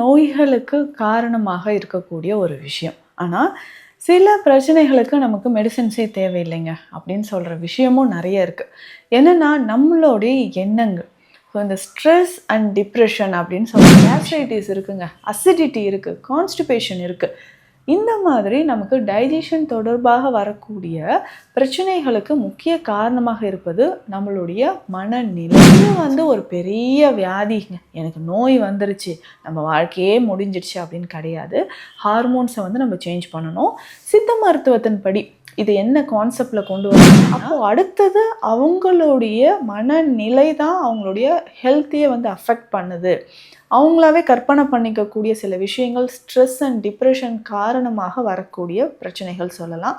நோய்களுக்கு காரணமாக இருக்கக்கூடிய ஒரு விஷயம். ஆனால் சில பிரச்சனைகளுக்கு நமக்கு மெடிசன்ஸே தேவையில்லைங்க அப்படின்னு சொல்கிற விஷயமும் நிறைய இருக்குது என்னென்னா நம்மளுடைய எண்ணங்கள். ஸோ இந்த ஸ்ட்ரெஸ் அண்ட் டிப்ரெஷன் அப்படின்னு சொல்கிற கேஸ்ட்ரைட்டிஸ் இருக்குங்க. அசிடிட்டி இருக்குது கான்ஸ்டிபேஷன் இருக்குது இந்த மாதிரி நமக்கு டைஜஷன் தொடர்பாக வரக்கூடிய பிரச்சனைகளுக்கு முக்கிய காரணமாக இருப்பது நம்மளுடைய மனநிலை. இது வந்து ஒரு பெரிய வியாதிங்க. எனக்கு நோய் வந்துருச்சு. நம்ம வாழ்க்கையே முடிஞ்சிடுச்சு அப்படின்னு கிடையாது. ஹார்மோன்ஸை வந்து நம்ம சேஞ்ச் பண்ணணும். சித்த மருத்துவத்தின்படி இது என்ன கான்செப்டில் கொண்டு வரணும் அப்போ அடுத்தது அவங்களுடைய மனநிலை தான் அவங்களுடைய ஹெல்த்தியை வந்து அஃபெக்ட் பண்ணுது. அவங்களாவே கற்பனை பண்ணிக்கக்கூடிய சில விஷயங்கள் ஸ்ட்ரெஸ் அண்ட் டிப்ரெஷன் காரணமாக வரக்கூடிய பிரச்சனைகள் சொல்லலாம்.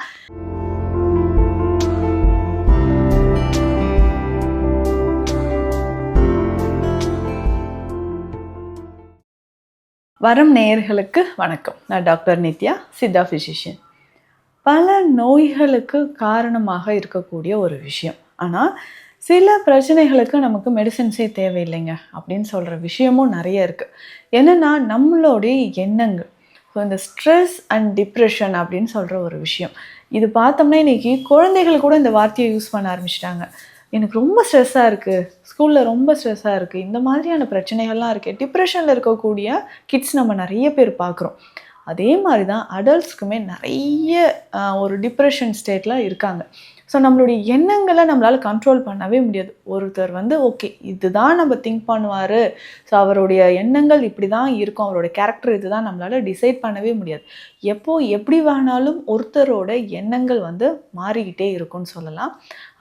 வரும் நேயர்களுக்கு வணக்கம். நான் டாக்டர் நித்யா சித்தா ஃபிசிஷியன் பல நோய்களுக்கு காரணமாக இருக்கக்கூடிய ஒரு விஷயம். ஆனால் சில பிரச்சனைகளுக்கு நமக்கு மெடிசன்ஸே தேவையில்லைங்க அப்படின்னு சொல்கிற விஷயமும் நிறைய இருக்குது என்னென்னா நம்மளுடைய எண்ணங்கள். ஸோ இந்த ஸ்ட்ரெஸ் அண்ட் டிப்ரெஷன் அப்படின்னு சொல்கிற ஒரு விஷயம். இது பார்த்தோம்னா இன்றைக்கி குழந்தைகள் கூட இந்த வார்த்தையை யூஸ் பண்ண ஆரம்பிச்சிட்டாங்க. எனக்கு ரொம்ப ஸ்ட்ரெஸ்ஸாக இருக்குது ஸ்கூலில் ரொம்ப ஸ்ட்ரெஸ்ஸாக இருக்குது இந்த மாதிரியான பிரச்சனைகள்லாம் இருக்குது டிப்ரெஷனில் இருக்கக்கூடிய கிட்ஸ் நம்ம நிறைய பேர் பார்க்குறோம். அதே மாதிரி தான் அடல்ட்ஸ்க்குமே நிறைய ஒரு டிப்ரெஷன் ஸ்டேட்டில் இருக்காங்க. ஸோ நம்மளுடைய எண்ணங்களை நம்மளால் கண்ட்ரோல் பண்ணவே முடியாது. ஒருத்தர் வந்து ஓகே இதுதான் நம்ம திங்க் பண்ணுவார். ஸோ அவருடைய எண்ணங்கள் இப்படி தான் இருக்கும். அவரோட கேரக்டர் இதுதான் நம்மளால் டிசைட் பண்ணவே முடியாது. எப்போது எப்படி வேணாலும் ஒருத்தரோட எண்ணங்கள் வந்து மாறிக்கிட்டே இருக்கும்னு சொல்லலாம்.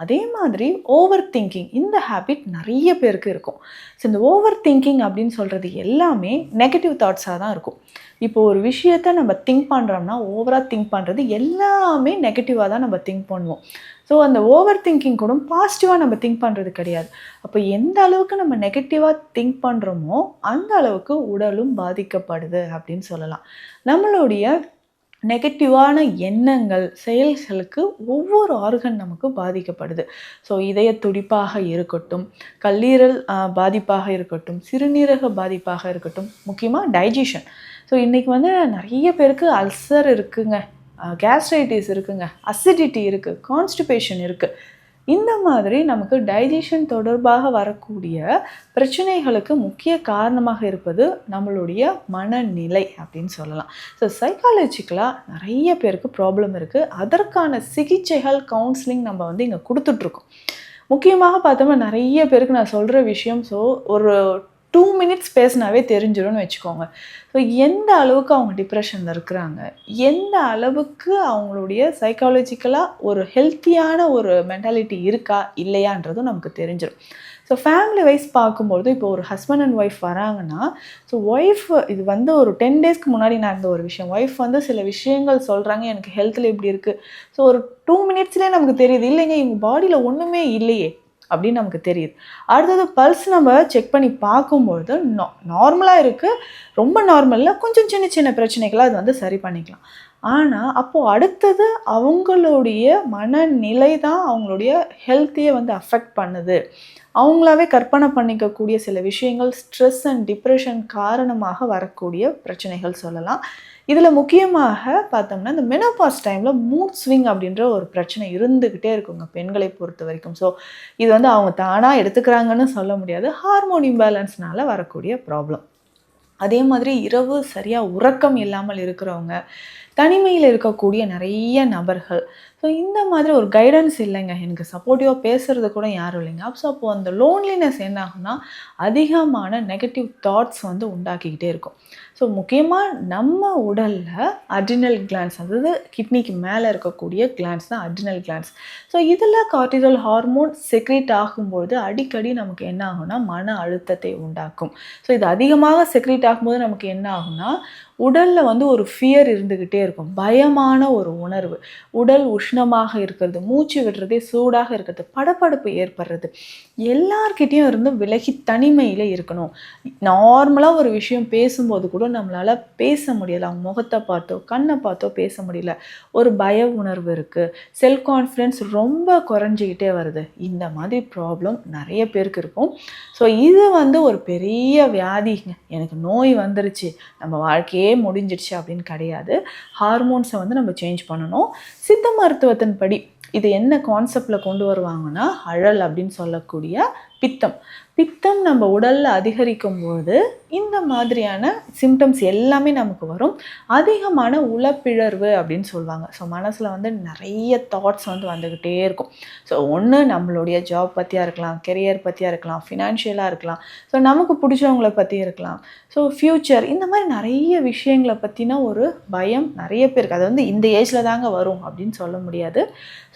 அதே மாதிரி ஓவர் திங்கிங் இந்த ஹேபிட் நிறைய பேருக்கு இருக்கும். ஸோ இந்த ஓவர் திங்கிங் அப்படின்னு சொல்கிறது எல்லாமே நெகட்டிவ் தாட்ஸாக தான் இருக்கும். இப்போ ஒரு விஷயத்த நம்ம திங்க் பண்ணுறோம்னா ஓவராக திங்க் பண்ணுறது எல்லாமே நெகட்டிவாக தான் நம்ம திங்க் பண்ணுவோம். ஸோ அந்த ஓவர் திங்கிங் கூட பாசிட்டிவாக நம்ம திங்க் பண்ணுறது கிடையாது. அப்போ எந்த அளவுக்கு நம்ம நெகட்டிவாக திங்க் பண்ணுறோமோ அந்த அளவுக்கு உடலும் பாதிக்கப்படுது அப்படின்னு சொல்லலாம். நம்மளுடைய நெகட்டிவான எண்ணங்கள் செயல்களுக்கு ஒவ்வொரு ஆர்கன் நமக்கு பாதிக்கப்படுது. ஸோ இதய துடிப்பாக இருக்கட்டும் கல்லீரல் பாதிப்பாக இருக்கட்டும் சிறுநீரக பாதிப்பாக இருக்கட்டும் முக்கியமாக டைஜஷன் ஸோ இன்றைக்கி வந்து நிறைய பேருக்கு அல்சர் இருக்குங்க கேஸ்ட்ரைட்டிஸ் இருக்குங்க அசிடிட்டி இருக்குது கான்ஸ்டிபேஷன் இருக்குது இந்த மாதிரி நமக்கு டைஜஷன் தொடர்பாக வரக்கூடிய பிரச்சனைகளுக்கு முக்கிய காரணமாக இருப்பது நம்மளுடைய மனநிலை அப்படின்னு சொல்லலாம். ஸோ சைக்காலஜிக்கலாக நிறைய பேருக்கு ப்ராப்ளம் இருக்குது அதற்கான சிகிச்சைகள் கவுன்சிலிங் நம்ம வந்து இங்கே கொடுத்துட்ருக்கோம் முக்கியமாக பார்த்தோம்னா நிறைய பேருக்கு நான் சொல்கிற விஷயம் ஸோ ஒரு டூ மினிட்ஸ் பேசினாவே தெரிஞ்சிடும்னு வச்சுக்கோங்க. ஸோ எந்த அளவுக்கு அவங்க டிப்ரெஷனில் இருக்கிறாங்க? எந்த அளவுக்கு அவங்களுடைய சைக்காலஜிக்கலாக ஒரு ஹெல்த்தியான ஒரு மென்டாலிட்டி இருக்கா? இல்லையான்றதும் நமக்கு தெரிஞ்சிடும் ஸோ ஃபேமிலி வைஸ் பார்க்கும்பொழுது இப்போ ஒரு ஹஸ்பண்ட் அண்ட் ஒய்ஃப் வராங்கன்னா ஸோ ஒய்ஃப் இது வந்து ஒரு டென் டேஸ்க்கு முன்னாடி நடந்த ஒரு விஷயம். ஒய்ஃப் வந்து சில விஷயங்கள் சொல்கிறாங்க எனக்கு ஹெல்த்தில் இப்படி இருக்குது ஸோ ஒரு டூ மினிட்ஸ்லேயே நமக்கு தெரியுது இல்லைங்க இவங்க பாடியில் ஒன்றுமே இல்லையே. அப்படின்னு நமக்கு தெரியுது. அடுத்தது பல்ஸ் நம்ம செக் பண்ணி பார்க்கும்பொழுது நார்மலாக இருக்குது ரொம்ப நார்மலில் கொஞ்சம் சின்ன சின்ன பிரச்சனைகளாக அது வந்து சரி பண்ணிக்கலாம். ஆனால் அப்போது அடுத்தது அவங்களுடைய மனநிலை தான் அவங்களுடைய ஹெல்த்தியை வந்து அஃபெக்ட் பண்ணுது. அவங்களாவே கற்பனை பண்ணிக்கக்கூடிய சில விஷயங்கள் ஸ்ட்ரெஸ் அண்ட் டிப்ரெஷன் காரணமாக வரக்கூடிய பிரச்சனைகள் சொல்லலாம். இதில் முக்கியமாக பார்த்தோம்னா இந்த மெனோபாஸ் டைமில் மூட் ஸ்விங் அப்படின்ற ஒரு பிரச்சனை இருந்துக்கிட்டே இருக்குங்க பெண்களை பொறுத்த வரைக்கும். ஸோ இது வந்து அவங்க தானாக எடுத்துக்கிறாங்கன்னு சொல்ல முடியாது. ஹார்மோன் இம்பேலன்ஸ்னால வரக்கூடிய ப்ராப்ளம் அதே மாதிரி இரவு சரியாக உறக்கம் இல்லாமல் இருக்கிறவங்க தனிமையில் இருக்கக்கூடிய நிறைய நபர்கள். ஸோ இந்த மாதிரி ஒரு கைடன்ஸ் இல்லைங்க. எனக்கு சப்போர்ட்டிவாக பேசுறது கூட யாரும் இல்லைங்க. அப்போ அப்போது அந்த லோன்லினஸ் என்னாகும்னா அதிகமான நெகட்டிவ் தாட்ஸ் வந்து உண்டாக்கிக்கிட்டே இருக்கும். ஸோ முக்கியமாக நம்ம உடலில் அட்ரினல் கிளான்ஸ் அதாவது கிட்னிக்கு மேலே இருக்கக்கூடிய கிளான்ஸ் தான் அட்ரினல் கிளான்ஸ் ஸோ இதில் கார்டிசோல் ஹார்மோன் செக்ரேட் ஆகும்போது அடிக்கடி நமக்கு என்ன ஆகும்னா மன அழுத்தத்தை உண்டாக்கும். ஸோ இது அதிகமாக செக்ரேட் ஆகும்போது நமக்கு என்ன ஆகும்னா உடலில் வந்து ஒரு ஃபியர் இருந்துக்கிட்டே இருக்கும். பயமான ஒரு உணர்வு. உடல் உஷ்ணமாக இருக்கிறது மூச்சு விடுறதே சூடாக இருக்கிறது படப்படப்பு ஏற்படுறது. எல்லார்கிட்டேயும் இருந்து விலகி தனிமையில் இருக்கணும். நார்மலாக ஒரு விஷயம் பேசும்போது கூட நம்மளால் பேச முடியல. அவங்க முகத்தை பார்த்தோ கண்ணை பார்த்தோ பேச முடியல. ஒரு பய உணர்வு இருக்குது செல்ஃப் கான்ஃபிடென்ஸ் ரொம்ப குறைஞ்சிக்கிட்டே வருது. இந்த மாதிரி ப்ராப்ளம் நிறைய பேருக்கு இருக்கும். ஸோ இது வந்து ஒரு பெரிய வியாதிங்க. எனக்கு நோய் வந்துருச்சு. நம்ம வாழ்க்கையே முடிஞ்சிடுச்சு அப்படின்னு கிடையாது. ஹார்மோன்ஸை வந்து நம்ம சேஞ்ச் பண்ணணும். சித்த மருத்துவத்தின்படி இது என்ன கான்செப்டில் கொண்டு வருவாங்கன்னா அழல் அப்படின்னு சொல்லக்கூடிய பித்தம். பித்தம் நம்ம உடலில் அதிகரிக்கும் போது இந்த மாதிரியான சிம்டம்ஸ் எல்லாமே நமக்கு வரும். அதிகமான உளப்பிழர்வு அப்படின்னு சொல்லுவாங்க. ஸோ மனசில் வந்து நிறைய தாட்ஸ் வந்து வந்துக்கிட்டே இருக்கும். ஸோ ஒன்று நம்மளுடைய ஜாப் பற்றியாக இருக்கலாம் கெரியர் பற்றியாக இருக்கலாம் ஃபினான்ஷியலாக இருக்கலாம். ஸோ நமக்கு பிடிச்சவங்கள பற்றி இருக்கலாம். ஸோ ஃப்யூச்சர் இந்த மாதிரி நிறைய விஷயங்களை பற்றின ஒரு பயம் நிறைய பேருக்கு. அது வந்து இந்த ஏஜில் தாங்க வரும் அப்படின்னு சொல்ல முடியாது.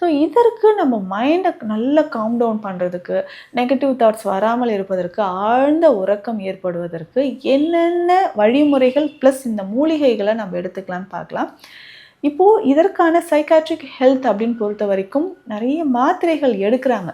ஸோ இதற்கு நம்ம மைண்டை நல்லா காம் டவுன் பண்ணுறதுக்கு நெகட்டிவ் தாட்ஸ் வராமல் இருப்பதற்கு ஆழ்ந்த உறக்கம் ஏற்படுவதற்கு என்னென்ன வழிமுறைகள் ப்ளஸ் இந்த மூலிகைகளை நம்ம எடுத்துக்கலாம்னு பார்க்கலாம். இப்போது இதற்கான சைக்காட்ரிக் ஹெல்த் அப்படின்னு பொறுத்த வரைக்கும் நிறைய மாத்திரைகள் எடுக்கிறாங்க.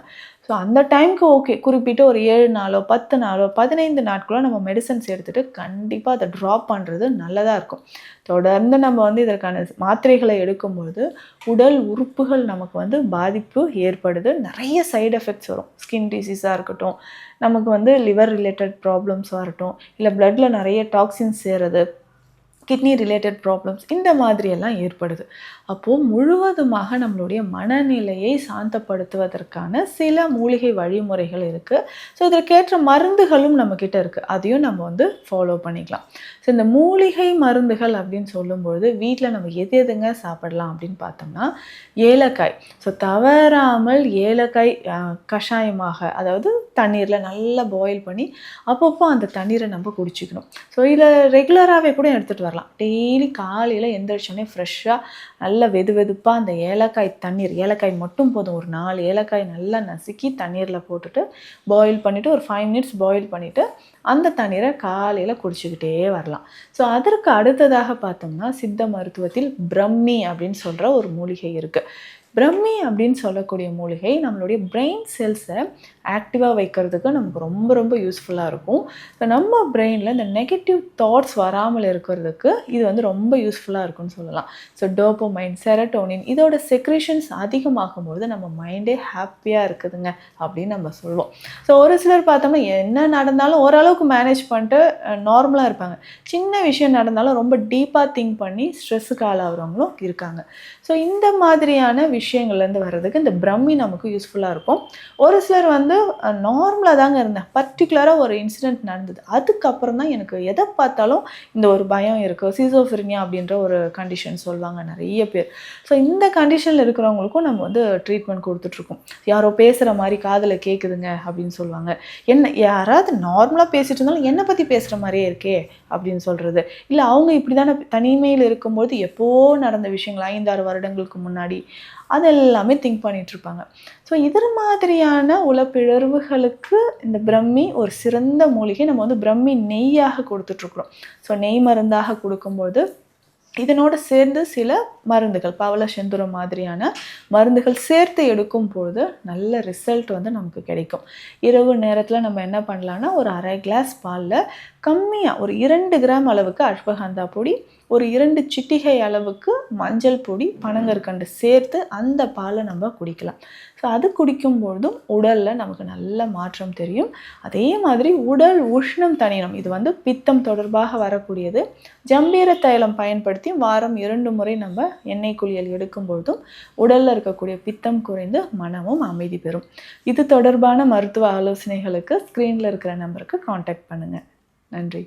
ஸோ அந்த டைமுக்கு ஓகே குறிப்பிட்டு ஒரு ஏழு நாளோ பத்து நாளோ பதினைந்து நாட்களோ நம்ம மெடிசன்ஸ் எடுத்துகிட்டு கண்டிப்பாக அதை ட்ராப் பண்ணுறது நல்லதாக இருக்கும். தொடர்ந்து நம்ம வந்து இதற்கான மாத்திரைகளை எடுக்கும்பொழுது உடல் உறுப்புகள் நமக்கு வந்து பாதிப்பு ஏற்படுது. நிறைய சைடு எஃபெக்ட்ஸ் வரும். ஸ்கின் டிசீஸாக இருக்கட்டும் நமக்கு வந்து லிவர் ரிலேட்டட் ப்ராப்ளம்ஸாக இருக்கட்டும் இல்லை ப்ளட்டில் நிறைய டாக்ஸின்ஸ் சேருது. கிட்னி ரிலேட்டட் ப்ராப்ளம்ஸ் இந்த மாதிரியெல்லாம் ஏற்படுது. அப்போது முழுவதுமாக நம்மளுடைய மனநிலையை சாந்தப்படுத்துவதற்கான சில மூலிகை வழிமுறைகள் இருக்குது ஸோ இதற்கேற்ற மருந்துகளும் நம்மக்கிட்ட இருக்குது அதையும் நம்ம வந்து ஃபாலோ பண்ணிக்கலாம். ஸோ இந்த மூலிகை மருந்துகள் அப்படின்னு சொல்லும்பொழுது வீட்டில் நம்ம எது எதுங்க சாப்பிடலாம் அப்படின்னு பார்த்தோம்னா ஏலக்காய். ஸோ தவறாமல் ஏலக்காய் கஷாயமாக அதாவது தண்ணீரில் நல்லா பாயில் பண்ணி அப்பப்போ அந்த தண்ணீரை நம்ம குடிச்சிக்கணும். ஸோ இதை ரெகுலராகவே கூட எடுத்துகிட்டு வரலாம். டெய்லி காலையில் எந்திரிச்சோடனே ஃப்ரெஷ்ஷாக நல்ல வெது வெதுப்பாக அந்த ஏலக்காய் தண்ணீர் ஏலக்காய் மட்டும் போதும். ஒரு நாலு ஏலக்காய் நல்லா நசுக்கி தண்ணீரில் போட்டுட்டு பாயில் பண்ணிவிட்டு ஒரு ஃபைவ் மினிட்ஸ் பாயில் பண்ணிவிட்டு அந்த தண்ணீரை காலையில் குடிச்சுக்கிட்டே வரலாம். ஸோ அதற்கு அடுத்ததாக பார்த்தோம்னா சித்த மருத்துவத்தில் பிரம்மி அப்படின்னு சொல்கிற ஒரு மூலிகை இருக்குது பிரம்மி அப்படின்னு சொல்லக்கூடிய மூலிகை நம்மளுடைய பிரெயின் செல்ஸை ஆக்டிவாக வைக்கிறதுக்கு நமக்கு ரொம்ப ரொம்ப யூஸ்ஃபுல்லாக இருக்கும். ஸோ நம்ம பிரெயினில் இந்த நெகட்டிவ் தாட்ஸ் வராமல் இருக்கிறதுக்கு இது வந்து ரொம்ப யூஸ்ஃபுல்லாக இருக்கும்னு சொல்லலாம். ஸோ டோப்போமைன் செரட்டோனின் இதோட செக்ரேஷன்ஸ் அதிகமாகும் பொழுது நம்ம மைண்டே ஹாப்பியாக இருக்குதுங்க அப்படின்னு நம்ம சொல்லுவோம் ஸோ ஒரு சிலர் பார்த்தோம்னா என்ன நடந்தாலும் ஓரளவுக்கு மேனேஜ் பண்ணிட்டு நார்மலாக இருப்பாங்க. சின்ன விஷயம் நடந்தாலும் ரொம்ப டீப்பாக திங்க் பண்ணி ஸ்ட்ரெஸ்ஸுக்கு ஆளாகிறவங்களும் இருக்காங்க. ஸோ இந்த மாதிரியான விஷயம் விஷயங்கள்லேருந்து வர்றதுக்கு இந்த பிரம்மி நமக்கு யூஸ்ஃபுல்லாக இருக்கும். ஒரு சிலர் வந்து நார்மலாக தாங்க இருந்தேன். பர்டிகுலராக ஒரு இன்சிடெண்ட் நடந்தது. அதுக்கப்புறம் தான் எனக்கு எதை பார்த்தாலும் இந்த ஒரு பயம் இருக்குது சீசோஃபிரினியா அப்படின்ற ஒரு கண்டிஷன் சொல்லுவாங்க நிறைய பேர். ஸோ இந்த கண்டிஷனில் இருக்கிறவங்களுக்கும் நம்ம வந்து ட்ரீட்மெண்ட் கொடுத்துட்ருக்கோம். யாரோ பேசுகிற மாதிரி காதில் கேட்குதுங்க அப்படின்னு சொல்லுவாங்க. என்ன யாராவது நார்மலாக பேசிட்டு இருந்தாலும் என்னை பற்றி பேசுகிற மாதிரியே இருக்கே அப்படின்னு சொல்கிறது இல்லை அவங்க இப்படி தானே தனிமையில் இருக்கும்போது எப்போது நடந்த விஷயங்கள் ஐந்தாறு வருடங்களுக்கு முன்னாடி அதெல்லாமே திங்க் பண்ணிகிட்ருப்பாங்க ஸோ இது மாதிரியான உளப்பிழர்வுகளுக்கு இந்த பிரம்மி ஒரு சிறந்த மூலிகை. நம்ம வந்து பிரம்மி நெய்யாக கொடுத்துட்ருக்குறோம் ஸோ நெய் மருந்தாக கொடுக்கும்போது இதனோடு சேர்ந்து சில மருந்துகள் பவள செந்துரம் மாதிரியான மருந்துகள் சேர்த்து எடுக்கும் பொழுது நல்ல ரிசல்ட் வந்து நமக்கு கிடைக்கும். இரவு நேரத்தில் நம்ம என்ன பண்ணலான்னா ஒரு அரை கிளாஸ் பாலில் கம்மியாக ஒரு இரண்டு கிராம் அளவுக்கு அஷ்வகந்தா பொடி ஒரு இரண்டு சிட்டிகை அளவுக்கு மஞ்சள் பொடி பனங்கற்கண்டு சேர்த்து அந்த பாலை நம்ம குடிக்கலாம். ஸோ அது குடிக்கும் பொழுதும் உடலில் நமக்கு நல்ல மாற்றம் தெரியும். அதே மாதிரி உடல் உஷ்ணம் தணியணும். இது வந்து பித்தம் தொடர்பாக வரக்கூடியது. ஜம்பீர தைலம் பயன்படுத்தி வாரம் இரண்டு முறை நம்ம எண்ணெய் குளியல் எடுக்கும் பொழுதும் உடலில் இருக்கக்கூடிய பித்தம் குறைந்து மனமும் அமைதி பெறும். இது தொடர்பான மருத்துவ ஆலோசனைகளுக்கு ஸ்க்ரீனில் இருக்கிற நம்பருக்கு காண்டாக்ட் பண்ணுங்கள் நன்றி.